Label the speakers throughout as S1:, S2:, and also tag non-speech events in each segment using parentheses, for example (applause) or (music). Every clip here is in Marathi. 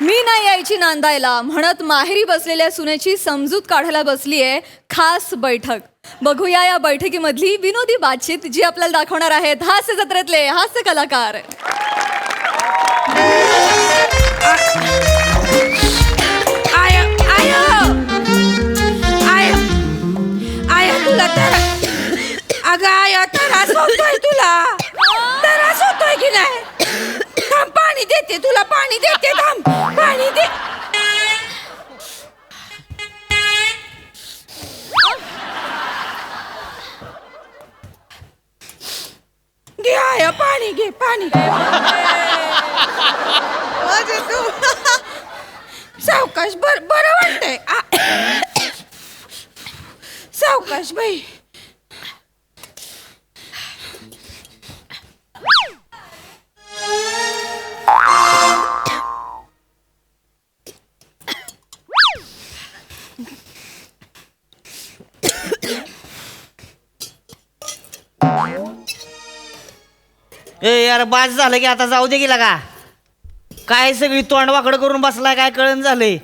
S1: मी नाही यायची नांदायला म्हणत माहेरी बसलेल्या सुनेची समजूत काढायला बसलीये खास बैठक. बघूया या बैठकीमधली विनोदी बातचीत जी आपल्याला दाखवणार आहेत. हास्य जत्रेतले हास्य कलाकार.
S2: आय आय! तुला तर. अगं आय त्रास होतोय तुला. त्रास होतोय की नाही? पाणी देते तुला पाणी देते थांब. पाणी दे. घे आय पाणी घे पाणी घे. सावकाश बर बरं वाटतंय. आ. सावकाश बाई.
S3: ए यार बाज झालं की आता जाऊ दे गेला का? काय सगळी तोंड वाकड करून बसलाय काय कळण झालंय?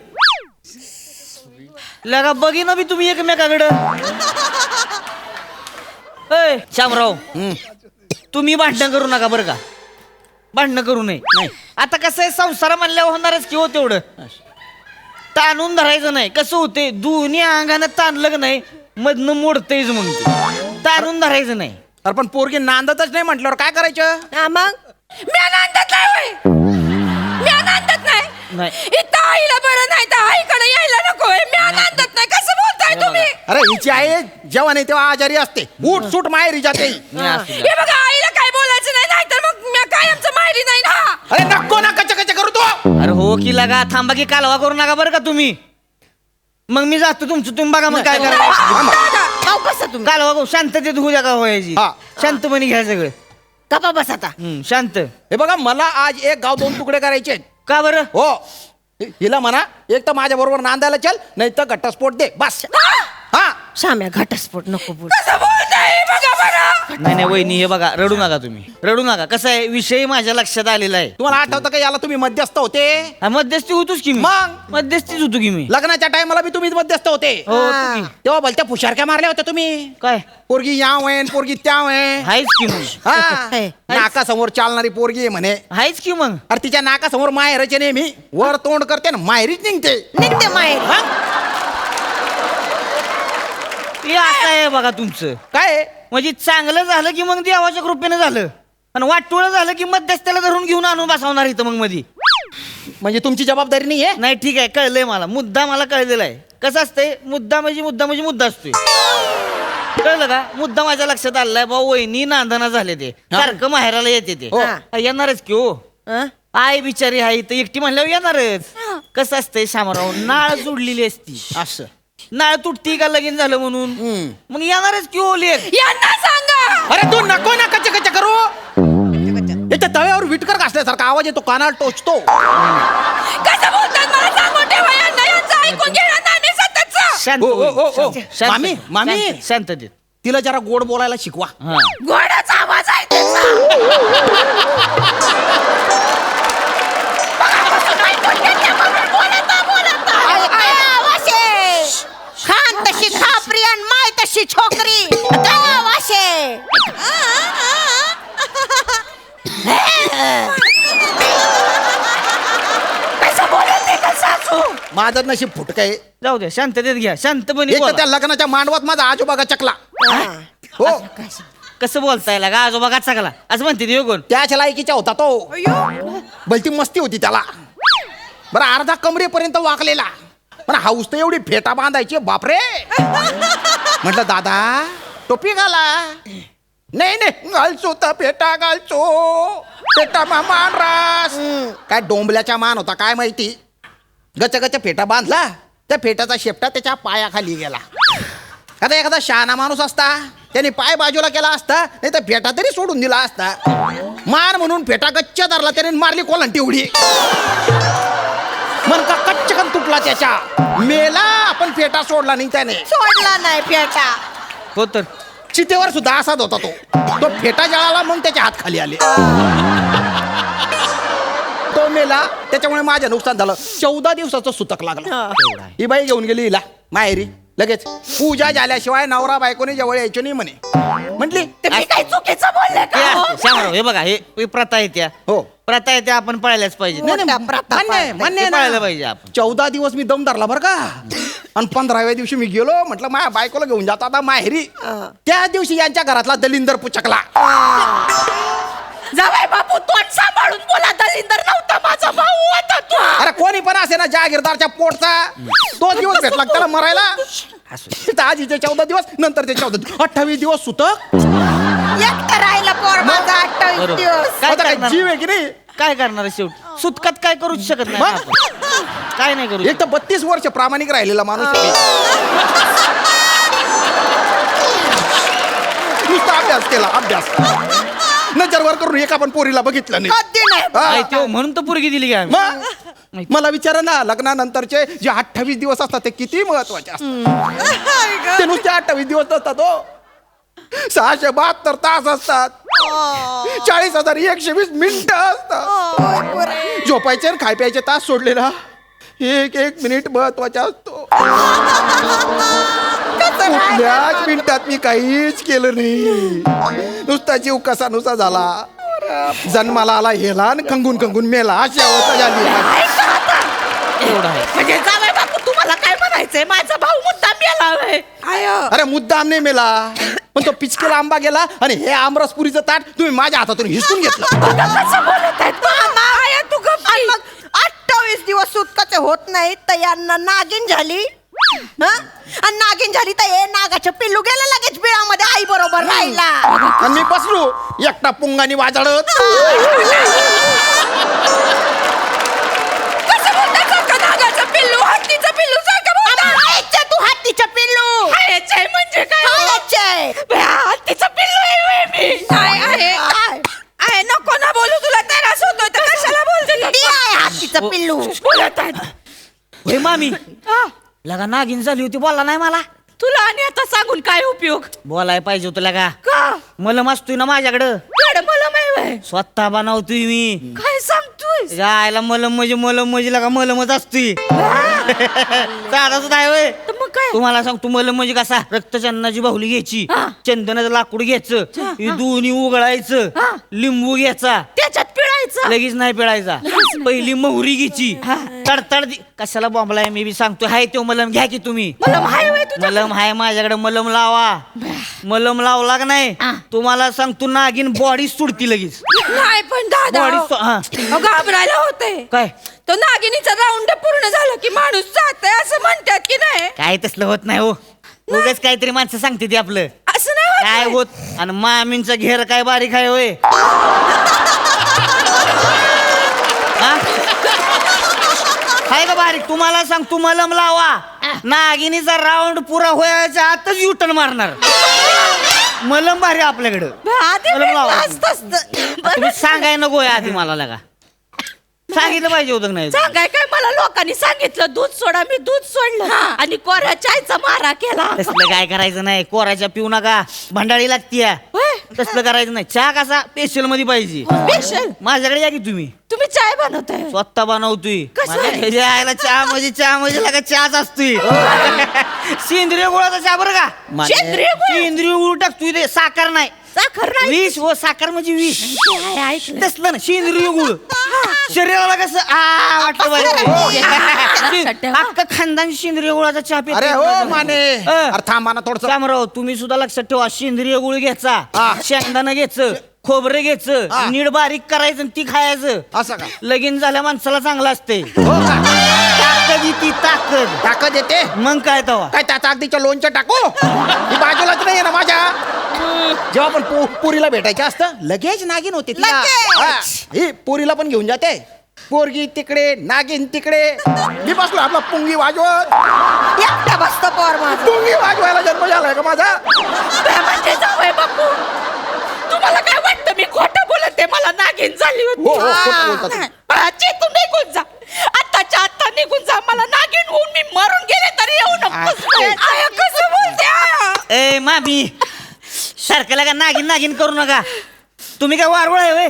S3: लगा बघी ना बी तुम्ही एकमेकाकडं. ए शामराव तुम्ही भांडणं करू नका बरं का? भांडणं करू नये. नाही. आता कसं आहे संसार म्हणल्यावर होणारच की हो तेवढं. ताणून धरायचं नाही. कसं होते दोन्ही अंगानं ताणलं नाही मधनं मोडतंयच मग ते. ताणून धरायचं नाही.
S4: अरे पण पोरगी नांदतच नाही म्हटल्यावर काय करायचं?
S2: हा मग? मी आनंदात नाही होय. मी आनंदात नाही.
S3: नाही.
S2: इथं आईला बरं नाही तर आईकडे यायला नको मी आनंदात नाही. कसं बोलताय तुम्ही?
S4: अरे हिची आई जेव्हा नाही तेव्हा आजारी असते. उठ सूट माहेरी जाते.
S3: नाही.
S2: हे बघा आईला काय बोलायचं नाही नाही तर मग मी काय आमचं माहेरी नाही ना.
S4: अरे नको ना कच कच करू तो.
S3: अरे हो की लगा थांबा की कालवा करू नका बरं का तुम्ही. मग मी जातो तुमचं तुम्ही बघा मग काय करा
S2: गाव बसा तुम्ही
S3: कालवा करू शांततेत होऊ द्या का व्हायची?
S4: हा.
S3: शांतपणे घ्या सगळं.
S2: गप्पा बस आता
S3: हम्म, शांत.
S4: हे बघा मला आज एक गाव दोन तुकडे करायचे आहेत.
S3: का बरं?
S4: हो. हि- हिला म्हणा एक तर माझ्या बरोबर नांदायला चल नाही तर घटस्फोट दे. बस.
S2: शाम्या घटस्फोट नको बोल. हे
S3: नाही नाही वहिनी हे बघा रडू नका तुम्ही. रडू नका. कसं आहे विषय माझ्या लक्षात आलेला आहे.
S4: तुम्हाला आठवतं का याला तुम्ही मध्यस्थ होते?
S3: हा, मध्यस्थी होतोच की मी.
S4: मग?
S3: मध्यस्थीच होतो की मी.
S4: लग्नाच्या टायमाला बी तुम्हीच मध्यस्थ होते.
S3: हो होतो की.
S4: तेव्हा भलत्या फुशारक्या मारल्या होत्या तुम्ही.
S3: काय?
S4: पोरगी या वयन पोरगी त्या वय
S3: हायच की मग.
S4: हा.
S2: हे.
S4: नाकासमोर चालणारी पोरगी आहे म्हणे.
S3: हायच की मग?
S4: अरे तिच्या नाकासमोर माहेरचे नेहमी. वर तोंड करते ना माहेरीच निघते.
S2: निघते माहेर?
S4: हे
S3: असं आहे बघा तुमचं.
S4: काय?
S3: म्हणजे चांगलं झालं की मग देवाच्या कृपेनं झालं. आणि वाटोळं झालं की मध्यस्थ्याला धरून घेऊन आणून बसवणार इथं मग मधी.
S4: म्हणजे तुमची जबाबदारी नाही आहे
S3: नाही ठीक आहे कळलंय मला. मुद्दा मला कळलेला आहे. कसं असतंय? मुद्दा म्हणजे मुद्दा म्हणजे मुद्दा असतोय. कळलं का? मुद्दा माझ्या लक्षात आलाय भाऊ वहिनी नांदना झाले ते. सारखं माहेराला येते ते.
S4: हो.
S3: येणारच की हो? आय बिचारी आहे तर एकटी म्हणल्यावर येणारच. कसं असतंय शामराव? नाळ जोडलेली असती.
S4: असं.
S3: नाळ तुटती का लगीन झालं म्हणून
S4: हम्म.
S3: मग येणारच की हो लेख
S2: यांना सांगा
S4: अरे तू नको ना कच्चे कच्चे करू याच्या तव्यावर विटकर घासल्यासारखा आवाज येतो कानाला टोचतो
S2: कसं बोलतात मला सांगून ठेवा यांना यांचं ऐकून घेणार नाही मी सततचं.
S3: शांत
S4: ओ, ओ,
S3: होई,
S4: ओ, ओ.
S3: शांत. शांत.
S4: मामी, मामी.
S3: शांत,
S4: तिला जरा गोड बोलायला शिकवा
S2: घोड्याचा आवाज आहे त्याचा (laughs) छोकरी. गावाशे कसं बोलत आहे का सासू?
S4: माझं नशीब फुटक आहे.
S3: जाऊ द्या शांततेत घ्या. शांतपणे
S4: एक तर
S3: बोला.
S4: त्या लग्नाच्या मांडवात माझा आजोबागा चकला. हो.
S3: कसं बोलता येईल का आजोबा का चाकला. असं म्हणते ते कोण
S4: त्याच लायकीचा होता तो. भलती मस्ती होती त्याला. बरं अर्धा कमरेपर्यंत वाकलेला. पण हाऊस तर एवढी फेटा बांधायची बापरे. म्हटलं दादा टोपी घाला. नाही नाही घालचो तर फेटा घालचो. फेटा मा मान रास काय डोंबल्याचा मान होता काय माहिती? गच गच फेटा बांधला त्या फेटाचा शेपटा त्याच्या पायाखाली गेला. आता एखादा शहाणा माणूस असता त्याने पाय बाजूला केला असता नाही तर फेटा तरी सोडून दिला असता. मान म्हणून फेटा गच्च धरला त्याने मारली कोलंटी उडी मन का कच्चकन तुटला त्याच्या. मेला आपण फेटा सोडला नाही त्याने.
S2: सोडला नाही पेटा
S3: हो तर
S4: चितेवर सुद्धा असाच होता तो. तो फेटा जळाला मग त्याचे हात खाली आले. तो मेला त्याच्यामुळे माझं नुकसान झालं. चौदा दिवसाचं सुतक लागलं. ही बाई घेऊन गेली हिला. माहेरी. लगेच. पूजा झाल्याशिवाय नवरा बायकोने जवळ यायची नाही म्हणे. म्हटली
S2: ते मी काही चुकीचं बोलले का
S3: त्या,
S2: हो?
S3: शामराव हे बघा हे हे प्रथा आहे त्या.
S4: हो.
S3: प्रथा आहे त्या आपण पाळल्याच पाहिजे
S4: नाही, नाही, मान्य आहे. मान्य आहे
S3: पाहिजे आपण.
S4: चौदा दिवस मी दम धरला बरं का. आणि पंधराव्या दिवशी मी गेलो म्हटलं माझ्या बायकोला घेऊन जातो आता माहेरी. त्या दिवशी यांच्या घरातला दलिंदर पुचकला.
S2: जावई बापू तोंड सांभाळून बोला दलिंदर नव्हता माझा भाऊ होता तू.
S4: अरे कोणी पण असे ना जागीरदारच्या पोटचा. दोन दिवस भेटला का त्याला मरायला? आजीचे चौदा दिवस नंतर ते चौदा दिवस. अठ्ठावीस दिवस सुतक.
S2: एकटं राहिला पोर माझा अठ्ठावीस
S3: बरोबर.
S2: दिवस.
S3: काय करणार?
S4: जीव आहे की नाही?
S3: काय करणार आहे शेवट? सुतकात काय करूच शकत नाही
S4: मग?
S3: आपण. काय नाही करू
S4: एक तर बत्तीस वर्ष प्रामाणिक राहिलेला माणूस आहे. नुसता अभ्यास केला अभ्यास. नजरवर करून एका पण पोरीला बघितलं नाही.
S2: कधी नाही
S4: हा.
S3: नाही, त्यो म्हणून तर पोरगी दिली काय
S4: मग? मला विचारा ना लग्नानंतरचे जे अठ्ठावीस दिवस असतात ते किती महत्त्वाचे असतात? ते नुसते अठ्ठावीस दिवस नसतात हो. सहाशे बहात्तर तास असतात. चाळीस हजार एकशे वीस मिनिटं असतात. झोपायचे आणि खाय प्यायचे तास सोडले ना. एक एक मिनिट महत्त्वाचा असतो. (laughs) कुठल्याच मिनिटात मी काहीच केलं नाही. नुसता जीव कसा नुसा झाला. जन्माला आला हेला आणि खंगून खंगून मेला. अशी अवस्था झाली.
S3: एवढं आहे.
S2: म्हणजे जावई बापू तुम्हाला काय म्हणायचंय? माझा भाऊ मुद्दा मेला होय. आय.
S4: अरे मुद्दाम नाही मेला. पण तो पिचकेला आंबा गेला आणि हे आमरसपुरीचं ताट तुम्ही माझ्या हातातून हिसकून घेतलं.
S2: बघा कसं बोलत आहेत मामा. आय, तू गप्प
S5: आणि मग अठ्ठावीस दिवस सुटकाचे होत नाही तर यांना नागिन झाली. हं? आणि नागिन झाली तर हे नागाच्या पिल्लू गेलं लगेच बिळामध्ये आई बरोबर राहिला.
S4: आणि मी बसलो. एकटा पुंगानी वाजळत
S2: कसं बोलताय सारखं नागाचं पिल्लू? हत्तीचं पिल्लू सारखं
S5: तू पिल्लू.
S2: खायचंय म्हणजे काय? हत्तीचं पिल्लू आहे होय मी. काय आहे.
S5: काय?
S2: आहे नको ना बोलू तुला. त्रास होतोय तर कशाला बोलते
S5: ती? आहे हत्तीचं पिल्लू.
S2: बोलत आहेत
S3: होय मामी
S2: हा,
S3: लगा नागिन झाली होती बोलला नाही मला.
S2: तुला आणि आता सांगून काय उपयोग?
S3: बोलाय पाहिजे होतं लगा.
S2: का?
S3: मलम असतोय ना माझ्याकडं.
S2: कड मला माहिती
S3: स्वतः बनवतोय मी.
S2: काय सांगतोय
S3: जायला मलम म्हणजे मलम म्हणजे लगा मलमच असतोय. (laughs) साधा सुद्धा आहे होय.
S2: तर मग काय?
S3: तुम्हाला सांगतो मलम म्हणजे कसा? रक्तचंदनाची बाहुली घ्यायची.
S2: हा.
S3: चंदनाचं लाकूड घ्यायचं. हे. दोन्ही उगळायचं
S2: हा.
S3: लिंबू घ्यायचा.
S2: त्याच्यात पिळायचं?
S3: लगेच नाही पिळायचा. पहिली मोहरी घ्यायची. तडतड दि- कशाला बॉम्बलाय मी बी सांगतो हाय तो मलम घ्या की तुम्ही.
S2: मला माहिती आहे तुझ्या
S3: मलम हाय माझ्याकडे. मलम लावा. मलम लावला का नाही? तुम्हाला सांगतो नागिन बॉडी सुडती लगेच.
S2: नाही पण दादा.
S3: बॉडी. सो- हा.
S2: अहो, घाबरायला होते.
S3: काय?
S2: तो नागिनीचा राऊंड पूर्ण झाला की माणूस जातंय असं म्हणतात की नाही?
S3: काय तसलं होत नाही हो. उगाच काहीतरी माणसं सांगते ते आपलं.
S2: असं नाही होत
S3: काय. होत? आणि मामींचा घेर काय बारीक आहे होय? हाय का बारीक? तुम्हाला सांग तू मलम लावा. नागिनीचा राऊंड पुरा व्हायच्या आतच युटर्न मारणार. मलम भारी आपल्याकडं. मलम लावा. तुम्ही सांगाय नको आधी मला लगा. सांगितलं पाहिजे होतं का नाही.
S2: सांगाय काय? मला लोकांनी सांगितलं दूध सोडा मी दूध सोडलं. आणि कोऱ्या चायचा मारा केला.
S3: तसलं काय करायचं नाही. कोराच्या पिऊ नका. भंडाळी लागतीया.
S2: होय?
S3: तसलं करायचं नाही. चहा कसा? स्पेशलमध्ये पाहिजे
S2: स्पेशल
S3: माझ्याकडे या की तुम्ही?
S2: तुम्ही चाय बनवताय.
S3: स्वतः बनवतोय.
S2: कसं? आहे?
S3: यायला चहा म्हणजे चहा म्हणजे लागा चहाच असतोय. (laughs) सेंद्रिय गुळाचा चहा बरं का?
S2: सेंद्रिय गुळ?
S3: सेंद्रिय गुळ टाकतोय ते. साखर नाही.
S2: साखर नाही.
S3: विष व साखर म्हणजे
S2: काय ऐकलं.
S3: तसलं ना सेंद्रिय गुळ. शरीराला कसं आ. अख्खा खानदान सेंद्रिय गुळाचा चहा पित
S4: अरे हो माने. अरे थांबा ना थोडस.
S3: शामराव तुम्ही सुद्धा लक्षात ठेवा सेंद्रिय गुळ घ्यायचा
S4: हा.
S3: शेंगदाणा घ्यायचं खोबरं घ्यायचं
S4: हा.
S3: नीट बारीक करायचं आणि ती खायचं.
S4: असं का?
S3: लगीन झाल्या माणसाला चांगलं असते
S4: हो का?
S3: ताकद ती ताकद.
S4: ताकद येते?
S3: मग काय तवा?
S4: काय त्याचा अगदीच्या लोणचं टाकू? ही बाजूलाच नाही ना माझ्या? जेव्हा पण पो- पुरीला भेटायचं असतं लगेच नागिन होते तिला.
S5: लगेच.
S4: हा. ही पुरीला पण घेऊन जाते. पोरगी तिकडे नागिन तिकडे. मी बसलो आपला पुंगी वाजवत.
S5: एकटा बसतो पोर माझा.
S4: पुंगी वाजवायला जन्म झालाय का माझा?
S2: काय म्हणजे बापू. तुम्हाला काय वाटतं मी खोटं बोलत? आहे मला नागिन झाली
S4: हो
S2: होती
S4: हो. खोटं तुम्ही.
S2: आ, चेतून निघून जा. आत्ताच्या आत्ता निघून जा. मला नागिन होऊन मी मरून गेले तरी येऊ नको आया, कसं बोलते? आया?
S3: ए मामी. सारखं लागा नागिन नागिन करू नका तुम्ही काय वारवळ आहे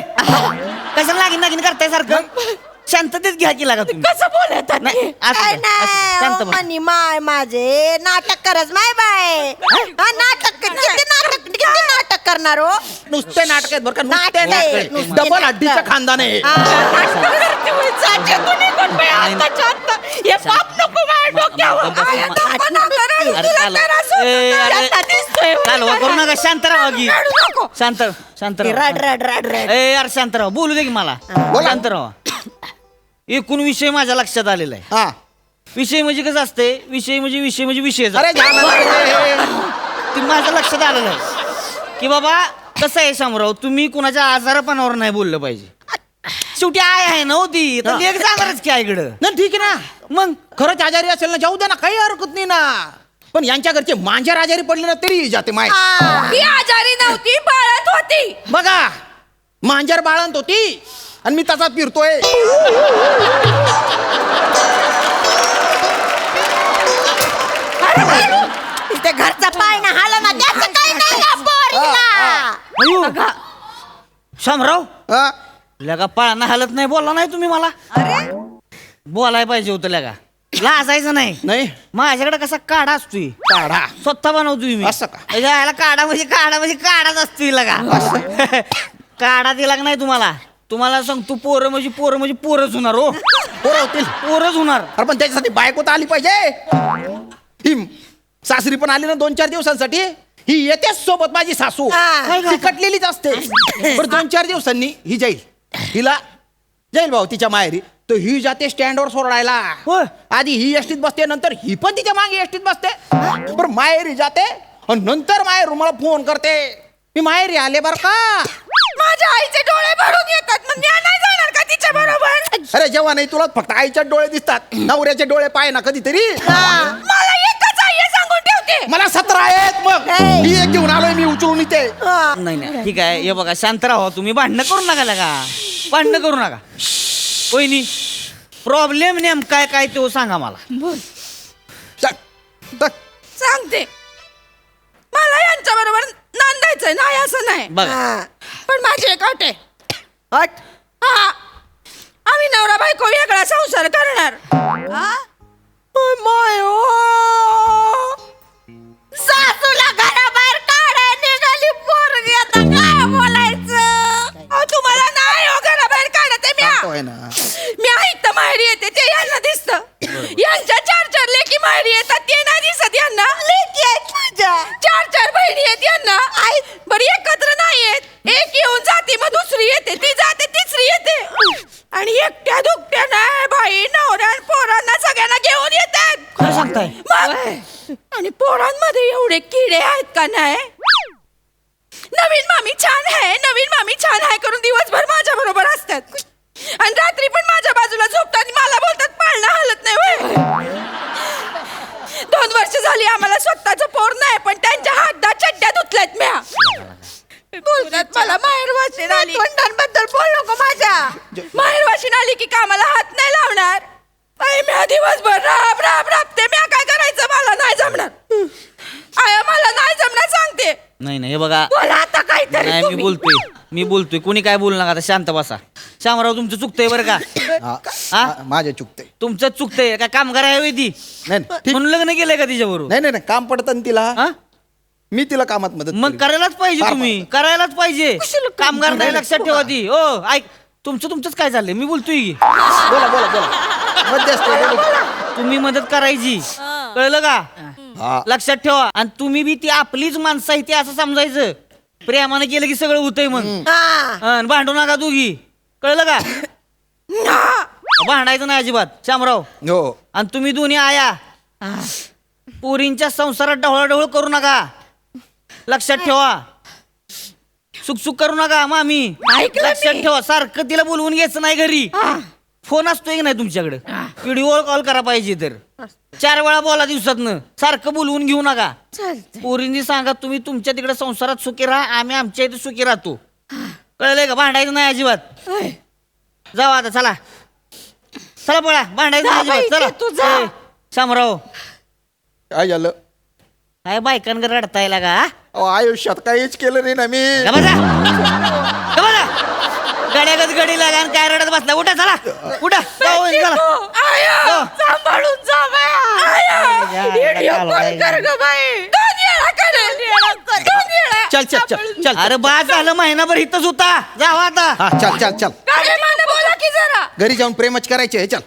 S3: कशाला नागिन नागिन करताय सारखं शांततेत घ्या की लागा तुम्ही
S2: कसं बोलतात
S3: नाही,
S2: ते?
S3: असं
S5: काय
S3: द्या, असं, शांत
S5: नाही
S3: बसा.
S5: मनी माय माझे नाटक करच माय बाय हा, नाटक किती नाटक किती नाटक करणार हो
S4: नुसते नाटक आहेत बरं का नुसते
S5: नाटक आहे,
S4: नाटक
S5: नुसते
S4: डबल
S5: नाटक.
S4: हड्डीचं खानदान आहे
S5: हा.
S2: नाटकं करते होय, चाच्यातून निघून बाई, आत्ताच्या आत्ता. हे पाप नको माझ्या डोक्यावर. आया,
S3: बस.
S2: दप्पा नका रडू,
S3: अरे
S2: तुला
S3: चालवा.
S2: त्रास होतो
S3: ए,
S2: तर
S3: अरे.
S2: आता दिसतोय
S3: चालवा करू नका शांत राहा की
S2: रडू नको.
S3: शांत शांत
S5: रड
S3: राहा
S5: रड रड रड
S3: ए यार शांत राहा बोलू दे की मला
S4: बोला.
S3: शांत राहा एकूण विषय माझ्या लक्षात आलेला आहे
S4: हा
S3: विषय म्हणजे कसं असते विषय म्हणजे विषय म्हणजे विषय
S4: अरे झालं.
S3: ते माझ्या लक्षात आलेलं आहे की बाबा कसं आहे शामराव तुम्ही कुणाच्या आजारपणावर नाही बोललं पाहिजे शेवटी आय आहे ना हो ती तर लेख जाणारच की आईकडं.
S4: नाही ठीक आहे ना.
S3: मग?
S4: खरंच आजारी असेल ना जाऊ दे ना काही हरकत नाही ना. पण यांच्या घरचे मांजर आजारी पडले ना तरी जाते माय.
S2: ती आजारी नव्हती बाळत होती.
S4: बघा मांजर बाळंत होती आणि मी तसाच फिरतोय.
S5: इथे घरचा पाय ना हाला ना त्याचं काही नाही ना पोरीला.
S3: अयो. शामराव
S4: हा?
S3: लगा पळाना हालत नाही बोलला नाही तुम्ही मला. बोलाय पाहिजे होतं लगा. लाजायचं नाही.
S4: नाही?
S3: माझ्याकडे कसा काढा असतोय.
S4: काढा.
S3: स्वतः बनवतोय मी.
S4: असं का?
S3: आईला काढा म्हणजे काढा म्हणजे काढाच असतोय लगा. (laughs) काढा दिला का नाही तुम्हाला? तुम्हाला सांगतो पोरं म्हणजे पोरं म्हणजे पोरच होणार हो.
S4: पोरं होतील.
S3: पोरच होणार.
S4: अरे पण त्याच्यासाठी बायको तर आली पाहिजे. ही सासरी पण आली ना दोन चार दिवसांसाठी. ही येतेच सोबत माझी सासू.
S5: हा.
S4: ती कटलेलीच असते. बरं दोन चार दिवसांनी ही जाईल. हिला जाईल भाऊ तिच्या माहेरी. तर ही जाते स्टँडवर सोडायला.
S3: होय.
S4: आधी ही एसटीत बसते नंतर ही पण तिच्यामागे एसटीत बसते. बरं माहेरी जाते आणि नंतर माहेर मला फोन करते. मी माहेरी आले बर का?
S2: माझ्या आईचे डोळे भरून येतात. मग मी नाही जाणार का तिच्या बरोबर?
S4: अरे जेव्हा नाही तुला फक्त आईच्या डोळे दिसतात. नवऱ्याचे डोळे पाय ना कधीतरी.
S2: मला एकच आई आहे सांगून ठेवते.
S4: मला सतरा आहेत मग.
S5: हे.
S4: मी एक घेऊन आलोय मी उचलून इथे.
S5: हा.
S3: नाही नाही. ठीक आहे. हे बघा शांत राहा तुम्ही भांडणं करू नका लगा. भांडणं करू नका. वहिनी प्रॉब्लेम नेम काय काय तो सांगा मला.
S4: चल.
S2: सांगते. मला यांच्या बरोबर नांदायचंय नाही असं नाही.
S3: बघा.
S5: हा.
S2: पण माझी एक अट आहे.
S5: हट.
S2: हा. आम्ही नवरा बायको वेगळा संसार करणार.
S5: ओ. सासूला घराबाहेर
S2: मी
S4: ना.
S2: मी ऐकतं माहेरी येते ते यांना दिसत. यांच्या चार चार लेकी माहेरी येतात ते नाही दिसत यांना.
S5: लेकी आहेत माझ्या.
S2: चार चार बहिणी आहेत यांना. बरी एकत्र नाही येत. एक येऊन जाते मग दुसरी येते. ती जाते तिसरी येते. आणि एकट्या दुकट्या नाही बाई नवऱ्या आणि पोरांना सगळ्यांना घेऊन येतात.
S3: काय सांगताय?
S2: मग आणि पोरांमध्ये एवढे किडे आहेत का नाही? नवीन मामी छान आहे नवीन मामी छान आहे करून दिवसभर माझ्या बरोबर असतात. आणि रात्री पण माझ्या बाजूला झोपतात आणि मला बोलतात पाळणं हलत नाही होय. दोन वर्ष झाली आम्हाला स्वतःच पोर नाही पण त्यांच्या हातदा चड्ड्या धुतल्यात म्या. बोलतात मला माहेर वाशीन आली.
S5: बद्दल बोल नको माझ्या.
S2: माहेर वाशीन आली की कामाला हात नाही लावणार. आई म्या दिवसभर राब राब राबते म्या काय करायचं? मला नाही जमणार. आया मला नाही जमणार सांगते.
S3: नाही नाही हे बघा.
S2: बोला आता काहीतरी
S3: नाही मी
S2: तुम्ही.
S3: बोलतोय. मी बोलतोय. कोणी काय बोलू नका आता शांत बसा. शामराव तुमचं चुकतंय बरं का?
S4: हा,
S3: हा?
S4: मा- माझे चुकते
S3: तुमचं चुकतंय काय कामगार आहे होय ती.
S4: नाही नाही, ठीक.
S3: म्हणून लग्न केलंय का तिच्याबरोबर?
S4: नाही नाही नाही, काम पडतं ना तिला.
S3: हा?
S4: मी तिला कामात मदत
S3: मग
S4: करीन.
S3: करायलाच पाहिजे
S4: फार
S3: तुम्ही. करायलाच पाहिजे. कामगार नाही लक्षात ठेवा ती. हो ऐक तुमचं तुमचंच काय चाललंय? मी बोलतोय की.
S4: बोला बोला बोला. मध्यस्थ आहे, बोला.
S3: तुम्ही मदत करायची. कळलं का?
S4: हा.
S3: लक्षात ठेवा. आणि तुम्ही बी ती आपलीच माणसं आहे ती असं समजायचं. प्रेमाने केलं की सगळं होतंय मग.
S5: हा.
S3: आणि भांडू नका दोघी. कळलं का. भांडायचं नाही अजिबात. शामराव
S4: हो.
S3: आणि तुम्ही दोन्ही आया. पोरींच्या संसारात ढवळाढवळ करू नका. लक्षात ठेवा. सुकसुक करू नका मामी.
S2: ऐकलं
S3: लक्षात
S2: मी.
S3: ठेवा सारखं तिला बोलवून घ्यायचं नाही घरी. फोन असतोय की नाही तुमच्याकडे? व्हिडिओ कॉल करा पाहिजे तर. चार वेळा बोला दिवसातनं. सारखं बोलवून घेऊ नका. पोरींनी सांगा तुम्ही तुमच्या तिकडे संसारात सुखी राहा आम्ही आमच्या इथे सुखी राहतो. कळलंय का? भांडायचं नाही अजिबात. जावा आता चला. चला पळा भांडायचं नाही
S2: बाई,
S3: अजिबात
S2: ते तू
S3: चला
S2: जा.
S3: ए, शामराव.
S4: काय झालं?
S3: काय बायकांकडे रडताय का
S4: अहो, आयुष्यात काहीच केलं नाही ना मी.
S3: गबा जा. गबा जा. गड्यागत गडी लागा आणि काय रडत बसला? उठा चला. उठा. जाऊ, चला.
S2: आय.
S3: हो.
S2: सांभाळून जा बाया. आय. व्हिडिओ कॉल कर ग बाई दोन येळा करेल दोन येळा
S4: चल चल चल चल.
S3: अरे बा झालं महिनाभर इथंच होता. जावा आता.
S4: हा चल चल चल.
S2: काय माने बोला की जरा.
S4: घरी जाऊन प्रेमच करायचे हे, चल.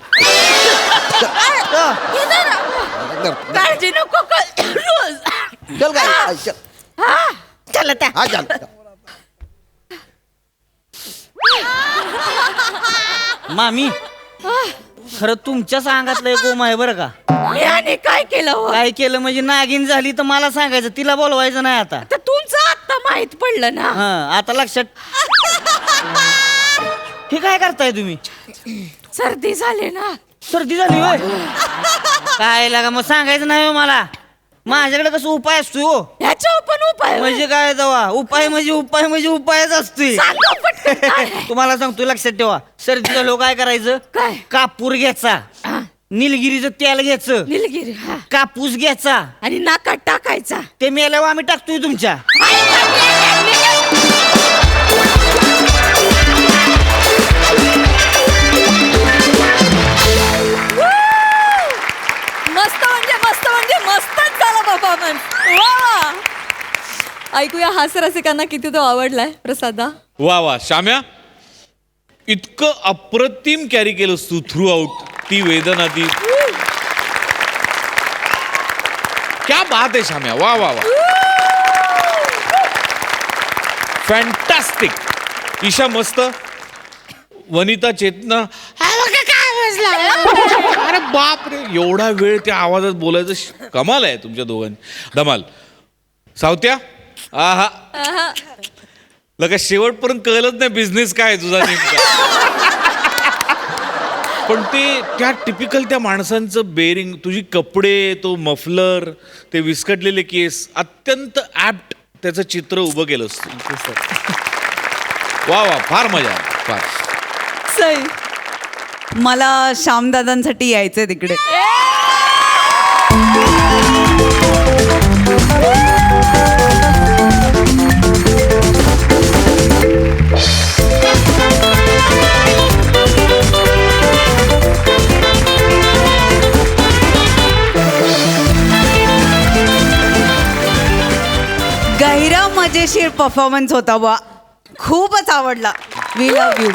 S3: हो.
S2: जरा.
S4: चल
S2: काळजी नको कर. रोज
S4: चल काय हा, चल.
S2: हा. चल
S4: हा चल.
S3: मामी. खरं तुमच्या सांगातलं एक ओम आहे बरं का?
S2: मी आणि काय केलं हो?
S3: काय केलं म्हणजे नागिन झाली तर मला सांगायचं तिला बोलवायचं नाही आता.
S2: तर तुमचं आता माहीत पडलं ना?
S3: हा आता लक्षात. हे काय करताय तुम्ही?
S2: सर्दी झाली ना?
S3: सर्दी झाली होय? काय लागा मग सांगायचं नाही हो मला. माझ्याकडे कसं उपाय असतोय हो.
S2: पण उपाय.
S3: म्हणजे काय दवा उपाय म्हणजे उपाय म्हणजे उपायच असतोय.
S2: सांगा पटकन. काय? आहे? (laughs)
S3: तुम्हाला सांगतो लक्षात ठेवा. सर्दी झालो काय करायचं?
S2: काय?
S3: कापूर घ्यायचा. निलगिरीचं तेल घ्यायचं.
S2: निलगिरी हा.
S3: कापूस घ्यायचा.
S2: आणि नाकात टाकायचा.
S3: ते मेल्यावर आम्ही टाकतोय तुमच्या.
S1: ऐकूया हास्य रसिकांना किती तो आवडलाय. प्रसादा.
S6: वा वा. श्याम्या इतकं अप्रतिम कॅरी केलंस तू थ्रू आउट ती वेदना ती. क्या बात आहे श्याम्या वा वा वा. फॅन्टॅस्टिक ईशा मस्त. वनिता चेतना. अरे बाप रे एवढा वेळ त्या आवाजात बोलायचं श- कमाल आहे तुमच्या दोघांनी. धमाल. सावत्या? आहा. लगा शेवटपर्यंत कळलंच नाही बिझनेस काय आहे तुझा नेमका. पण ते त्या टिपिकल त्या माणसांचं बेरिंग तुझी कपडे तो मफलर ते विस्कटलेले केस अत्यंत ऍप्ट त्याचं चित्र उभं केलंस तू. वा वा फार मजा आली, फार.
S7: सई मला श्यामदादांसाठी यायचंय तिकडे. परफॉर्मन्स होता वा खूपच आवडला. We love you